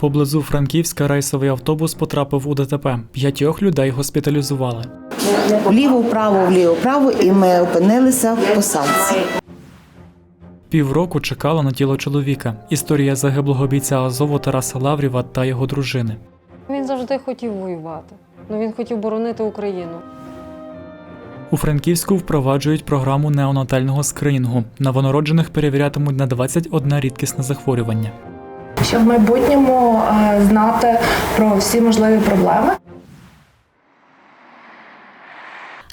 Поблизу Франківська рейсовий автобус потрапив у ДТП. П'ятьох людей госпіталізували. Вліво, вправо, вліво, вправо, і ми опинилися в посадці. Півроку чекала на тіло чоловіка. Історія загиблого бійця Азову Тараса Лаврєва та його дружини. Він завжди хотів воювати. Ну він хотів боронити Україну. У Франківську впроваджують програму неонатального скринінгу. Новонароджених перевірятимуть на 21 рідкісне захворювання. Щоб в майбутньому е, знати про всі можливі проблеми.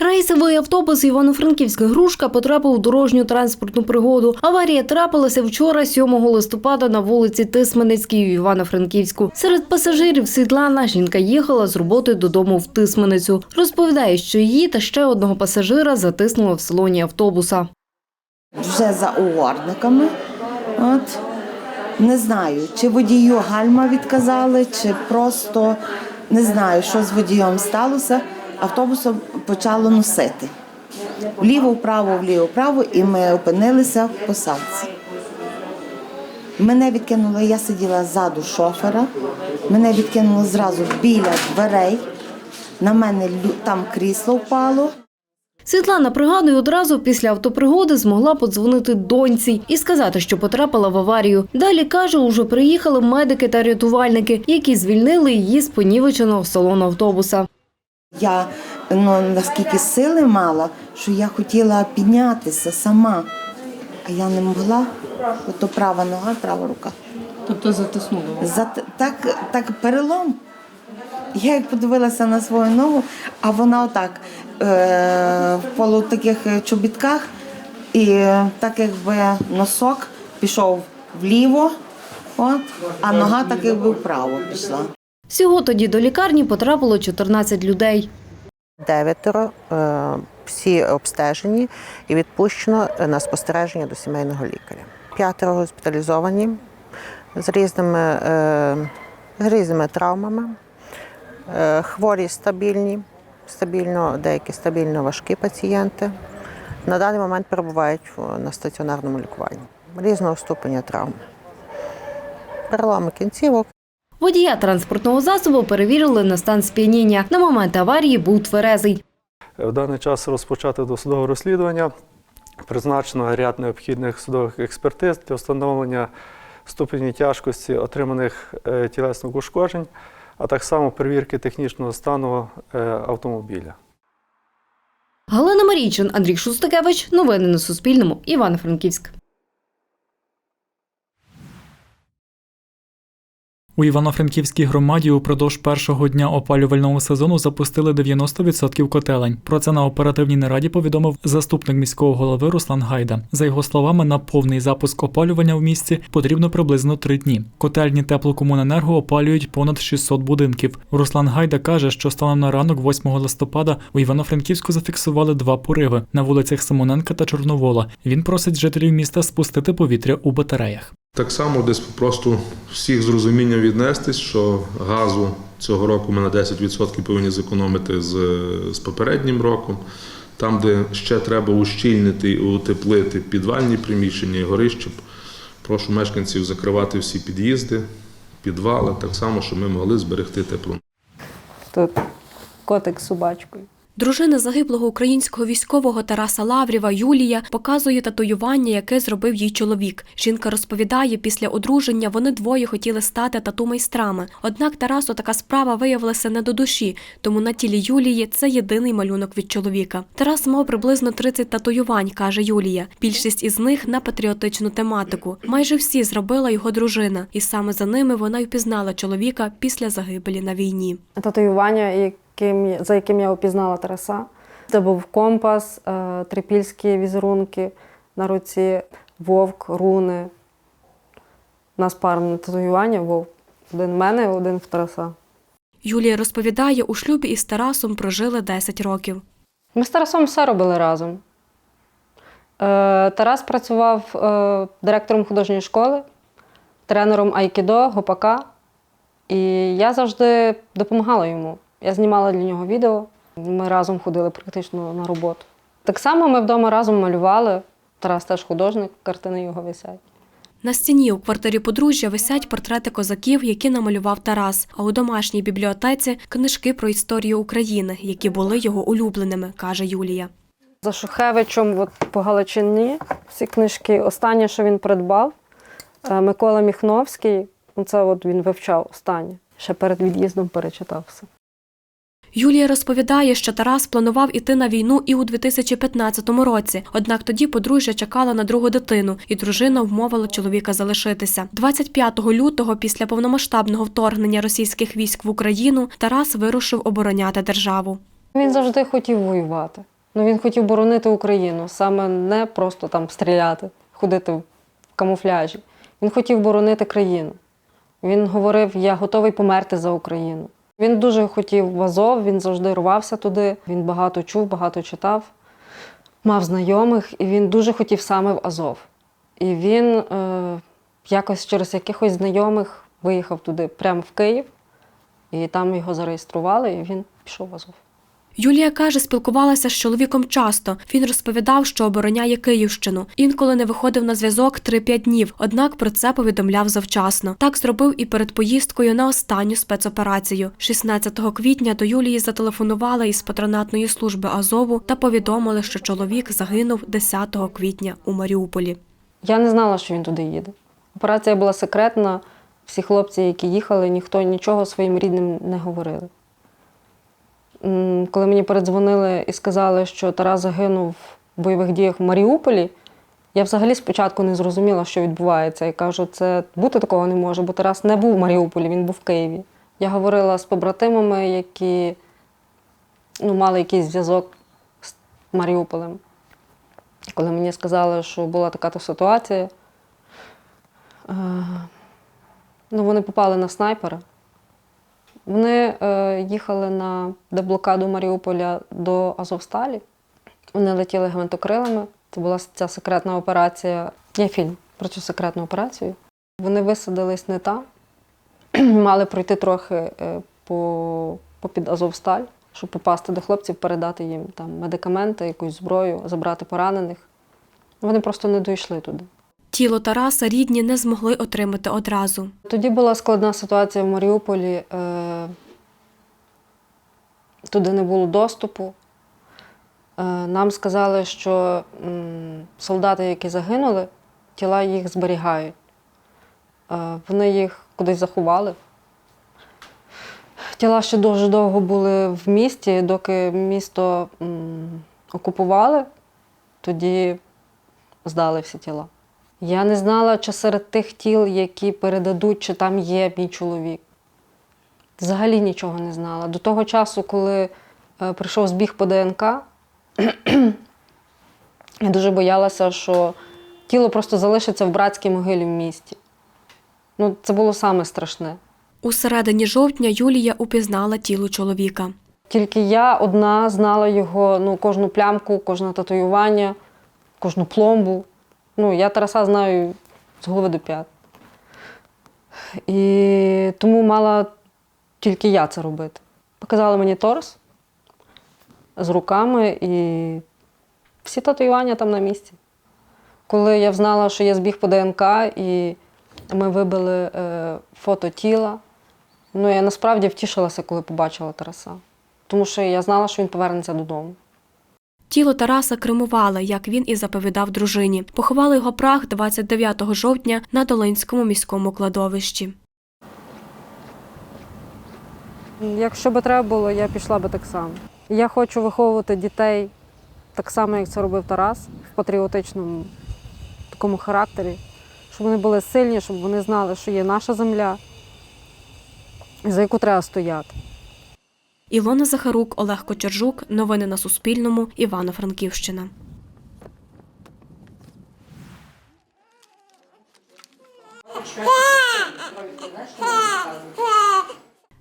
Рейсовий автобус Івано-Франківська грушка потрапив у дорожню транспортну пригоду. Аварія трапилася вчора, 7 листопада, на вулиці Тисменецькій в Івано-Франківську. Серед пасажирів Світлана жінка їхала з роботи додому в Тисменицю. Розповідає, що її та ще одного пасажира затиснуло в салоні автобуса. Вже за угорниками. От. Не знаю, чи водію гальма відказали, чи просто не знаю, що з водієм сталося. Автобусом почало носити. Вліво, вправо, вліво, вправо, і ми опинилися в посадці. Мене відкинули, я сиділа ззаду шофера, мене відкинуло зразу біля дверей. На мене там крісло впало. Світлана пригадує, одразу після автопригоди змогла подзвонити доньці і сказати, що потрапила в аварію. Далі каже, уже приїхали медики та рятувальники, які звільнили її з понівеченого салону автобуса. Я ну, наскільки сили мала, що я хотіла піднятися сама, а я не могла. Ото права нога, права рука. Тобто затиснула. За, так, так перелом. Я як подивилася на свою ногу, а вона отак е, в полу таких чобітках, і так якби носок пішов вліво, от, а нога так якби вправо пішла. Всього тоді до лікарні потрапило 14 людей. Дев'ятеро е, всі обстежені і відпущено на спостереження до сімейного лікаря. П'ятеро госпіталізовані з різними, е, з різними травмами. Е, Хворі стабільні, стабільно, деякі стабільно важкі пацієнти. На даний момент перебувають на стаціонарному лікуванні різного ступеня травм. Переломи кінцівок, Водія транспортного засобу перевірили на стан сп'яніння. На момент аварії був тверезий. В даний час розпочати досудове розслідування. Призначено ряд необхідних судових експертиз для встановлення ступені тяжкості отриманих е, тілесних ушкоджень, а так само перевірки технічного стану е, автомобіля. Галина Марійчин, Андрій Шустакевич. Новини на Суспільному. Івано-Франківськ. У Івано-Франківській громаді упродовж першого дня опалювального сезону запустили 90% котелень. Про це на оперативній нараді повідомив заступник міського голови Руслан Гайда. За його словами, на повний запуск опалювання в місті потрібно приблизно три дні. Котельні теплокомуненерго опалюють понад 600 будинків. Руслан Гайда каже, що станом на ранок 8 листопада у Івано-Франківську зафіксували два пориви на вулицях Симоненка та Чорновола. Він просить жителів міста спустити повітря у батареях. Так само десь просто всіх з розумінням віднестись, що газу цього року ми на 10% повинні зекономити з, з попереднім роком. Там, де ще треба ущільнити і утеплити підвальні приміщення і горища, прошу мешканців закривати всі під'їзди, підвали, так само, щоб ми могли зберегти тепло. Тут котик з собачкою. Дружина загиблого українського військового Тараса Лаврєва Юлія показує татуювання, яке зробив їй чоловік. Жінка розповідає, після одруження вони двоє хотіли стати тату-майстрами. Однак Тарасу така справа виявилася не до душі, тому на тілі Юлії це єдиний малюнок від чоловіка. Тарас мав приблизно 30 татуювань, каже Юлія. Більшість із них на патріотичну тематику. Майже всі зробила його дружина, і саме за ними вона й впізнала чоловіка після загибелі на війні. Татуювання, яким, за яким я опізнала Тараса. Це був компас, е, трипільські візерунки на руці, вовк, руни. У нас парне татуювання, вовк. Один в мене, один в Тараса. Юлія розповідає, у шлюбі із Тарасом прожили 10 років. Ми з Тарасом все робили разом. Е, Тарас працював е, директором художньої школи, тренером айкідо, гопака. І я завжди допомагала йому. Я знімала для нього відео. Ми разом ходили практично на роботу. Так само ми вдома разом малювали. Тарас теж художник, картини його висять. На стіні у квартирі подружжя висять портрети козаків, які намалював Тарас. А у домашній бібліотеці книжки про історію України, які були його улюбленими, каже Юлія. За Шухевичем от по Галичині всі книжки. Останнє, що він придбав, е, Микола Міхновський, це от він вивчав останнє. Ще перед від'їздом перечитав все. Юлія розповідає, що Тарас планував іти на війну і у 2015 році. Однак тоді подружжя чекала на другу дитину, і дружина вмовила чоловіка залишитися. 25 лютого, після повномасштабного вторгнення російських військ в Україну, Тарас вирушив обороняти державу. Він завжди хотів воювати. Ну, він хотів боронити Україну, саме не просто там стріляти, ходити в камуфляжі. Він хотів боронити країну. Він говорив: я готовий померти за Україну. Він дуже хотів в Азов, він завжди рвався туди. Він багато чув, багато читав, мав знайомих, і він дуже хотів саме в Азов. І він е, якось через якихось знайомих виїхав туди, прямо в Київ, і там його зареєстрували, і він пішов в Азов. Юлія каже, спілкувалася з чоловіком часто. Він розповідав, що обороняє Київщину. Інколи не виходив на зв'язок 3-5 днів, однак про це повідомляв завчасно. Так зробив і перед поїздкою на останню спецоперацію. 16 квітня до Юлії зателефонували із патронатної служби Азову та повідомили, що чоловік загинув 10 квітня у Маріуполі. Я не знала, що він туди їде. Операція була секретна. Всі хлопці, які їхали, ніхто нічого своїм рідним не говорили. Коли мені передзвонили і сказали, що Тарас загинув в бойових діях в Маріуполі, я взагалі спочатку не зрозуміла, що відбувається. І кажу, це бути такого не може, бо Тарас не був в Маріуполі, він був в Києві. Я говорила з побратимами, які ну, мали якийсь зв'язок з Маріуполем. Коли мені сказали, що була така то ситуація, е, ну, вони попали на снайпера. Вони е, їхали на деблокаду Маріуполя до Азовсталі. Вони летіли гвинтокрилами. Це була ця секретна операція. Є фільм про цю секретну операцію. Вони висадились не там, мали пройти трохи е, по, попід Азовсталь, щоб попасти до хлопців, передати їм там медикаменти, якусь зброю, забрати поранених. Вони просто не дійшли туди. Тіло Тараса рідні не змогли отримати одразу. Тоді була складна ситуація в Маріуполі. Е, Туди не було доступу. Е, Нам сказали, що солдати, які загинули, тіла їх зберігають. Е, Вони їх кудись заховали. Тіла ще дуже довго були в місті, доки місто окупували, тоді здали всі тіла. Я не знала, чи серед тих тіл, які передадуть, чи там є мій чоловік. Взагалі нічого не знала. До того часу, коли е, прийшов збіг по ДНК, я дуже боялася, що тіло просто залишиться в братській могилі в місті. Ну, це було саме страшне. У середині жовтня Юлія упізнала тіло чоловіка. Тільки я одна знала його, ну, кожну плямку, кожне татуювання, кожну пломбу. Ну, я Тараса знаю з голови до п'ят. І тому мала тільки я це робити. Показали мені торс з руками і всі татуювання там на місці. Коли я знала, що є збіг по ДНК, і ми вибили е, фото тіла, ну я насправді втішилася, коли побачила Тараса. Тому що я знала, що він повернеться додому. Тіло Тараса кремували, як він і заповідав дружині. Поховали його прах 29 жовтня на Долинському міському кладовищі. Якщо би треба було, я пішла би так само. Я хочу виховувати дітей так само, як це робив Тарас, в патріотичному такому характері, щоб вони були сильні, щоб вони знали, що є наша земля, за яку треба стояти. Ілона Захарук, Олег Кочержук. Новини на Суспільному. Івано-Франківщина.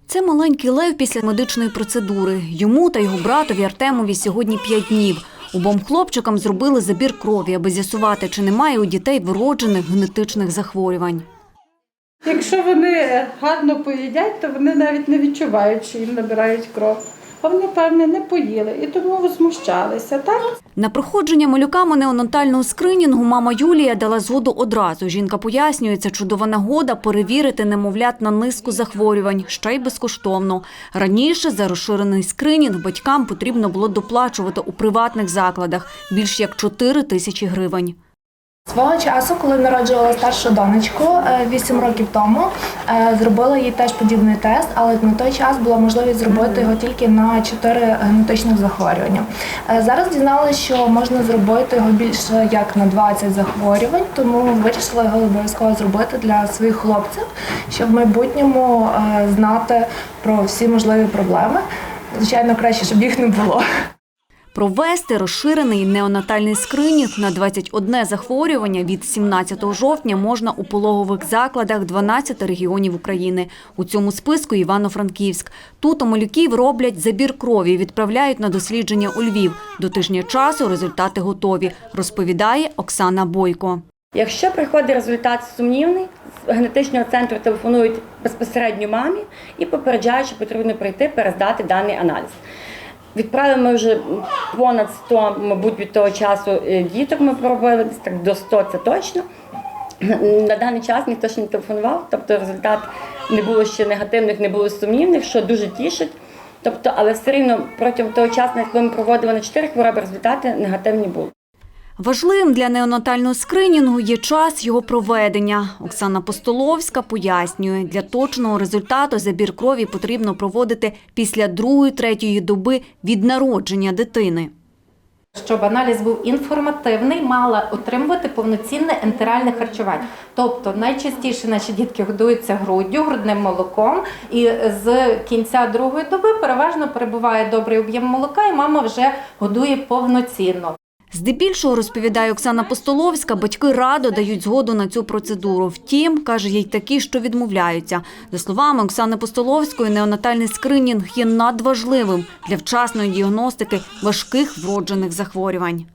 Це маленький лев після медичної процедури. Йому та його братові Артемові сьогодні 5 днів. Обом хлопчикам зробили забір крові, аби з'ясувати, чи немає у дітей вироджених генетичних захворювань. Якщо вони гарно поїдять, то вони навіть не відчувають, що їм набирають кров. а вони, певне, не поїли і тому возмущалися. Так? На проходження малюками неонатального скринінгу мама Юлія дала згоду одразу. Жінка пояснює, це чудова нагода перевірити немовлят на низку захворювань, ще й безкоштовно. Раніше за розширений скринінг батькам потрібно було доплачувати у приватних закладах більш як 4 тисячі гривень. Свого часу, коли народжувала старшу донечку е, 8 років тому, е, зробила їй теж подібний тест, але на той час була можливість зробити його тільки на 4 генетичних захворювання. Е, Зараз дізналася, що можна зробити його більше як на 20 захворювань, тому вирішила його обов'язково зробити для своїх хлопців, щоб в майбутньому знати про всі можливі проблеми. Звичайно, краще, щоб їх не було. Провести розширений неонатальний скринінг на 21 захворювання від 17 жовтня можна у пологових закладах 12 регіонів України. У цьому списку Івано-Франківськ. Тут у малюків роблять забір крові, відправляють на дослідження у Львів. До тижня часу результати готові, розповідає Оксана Бойко. Якщо приходить результат сумнівний, з генетичного центру телефонують безпосередньо мамі і попереджають, що потрібно прийти перездати даний аналіз. Відправили ми вже понад 100, мабуть, від того часу е, діток ми проробили, так до 100 це точно. На даний час ніхто ще не телефонував, тобто результат не було ще негативних, не було сумнівних, що дуже тішить. Тобто, але все рівно протягом того часу, коли ми проводили на 4 хвороби, результати негативні були. Важливим для неонатального скринінгу є час його проведення. Оксана Постоловська пояснює, для точного результату забір крові потрібно проводити після другої-третьої доби від народження дитини. Щоб аналіз був інформативний, мала отримувати повноцінне ентеральне харчування. Тобто найчастіше наші дітки годуються груддю, грудним молоком, і з кінця другої доби переважно перебуває добрий об'єм молока, і мама вже годує повноцінно. Здебільшого, розповідає Оксана Постоловська, батьки радо дають згоду на цю процедуру. Втім, каже, є й такі, що відмовляються. За словами Оксани Постоловської, неонатальний скринінг є надважливим для вчасної діагностики важких вроджених захворювань.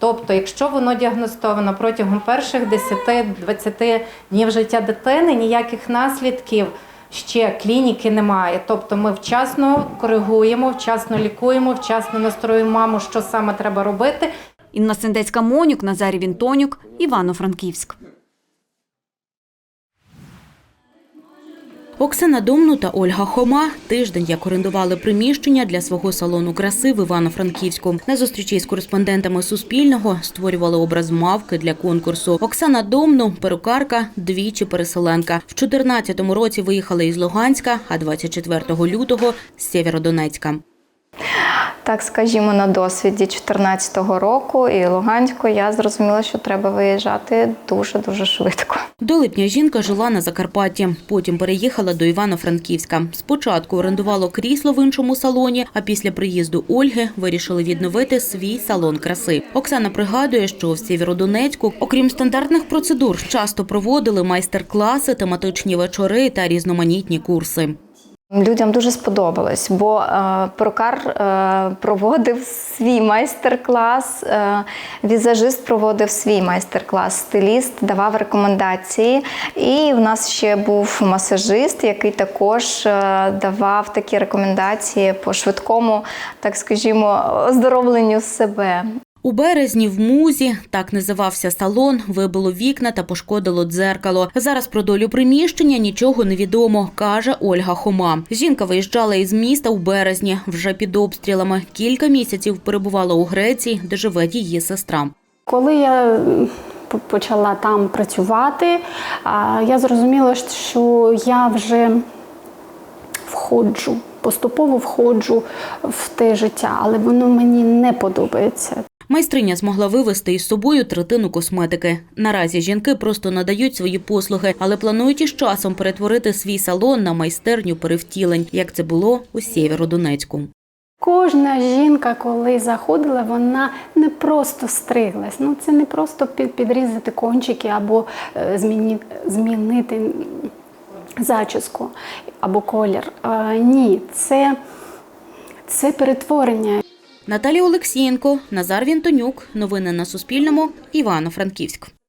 Тобто, якщо воно діагностовано протягом перших 10-20 днів життя дитини, ніяких наслідків ще клініки немає. Тобто ми вчасно коригуємо, вчасно лікуємо, вчасно настроюємо маму, що саме треба робити. Інна Сендецька Монюк, Назарій Вінтонюк, Івано-Франківськ. Оксана Домну та Ольга Хома тиждень як орендували приміщення для свого салону краси в Івано-Франківську. На зустрічі з кореспондентами Суспільного створювали образ мавки для конкурсу. Оксана Домну перукарка, двічі переселенка. В 2014 році виїхала із Луганська, а 24 лютого з Сєвєродонецька. Так, скажімо, на досвіді 2014 року і Луганську я зрозуміла, що треба виїжджати дуже-дуже швидко. До липня жінка жила на Закарпатті, потім переїхала до Івано-Франківська. Спочатку орендувало крісло в іншому салоні, а після приїзду Ольги вирішили відновити свій салон краси. Оксана пригадує, що в Сєвєродонецьку, окрім стандартних процедур, часто проводили майстер-класи, тематичні вечори та різноманітні курси. Людям дуже сподобалось, бо е, перукар е, проводив свій майстер-клас, е, візажист проводив свій майстер-клас, стиліст давав рекомендації. І в нас ще був масажист, який також е, давав такі рекомендації по швидкому, так скажімо, оздоровленню себе. У березні в музі так називався салон, вибило вікна та пошкодило дзеркало. Зараз про долю приміщення нічого не відомо, каже Ольга Хома. Жінка виїжджала із міста у березні, вже під обстрілами. Кілька місяців перебувала у Греції, де живе її сестра. Коли я почала там працювати, я зрозуміла, що я вже входжу, поступово входжу в те життя, але воно мені не подобається. Майстриня змогла вивезти із собою третину косметики. Наразі жінки просто надають свої послуги, але планують із часом перетворити свій салон на майстерню перевтілень, як це було у Сєвєродонецьку. Кожна жінка, коли заходила, вона не просто стриглась. Ну це не просто підрізати кончики або е, змінити зачіску або колір. Е, Ні, це, це перетворення. Наталія Олексієнко, Назар Вінтонюк. Новини на Суспільному. Івано-Франківськ.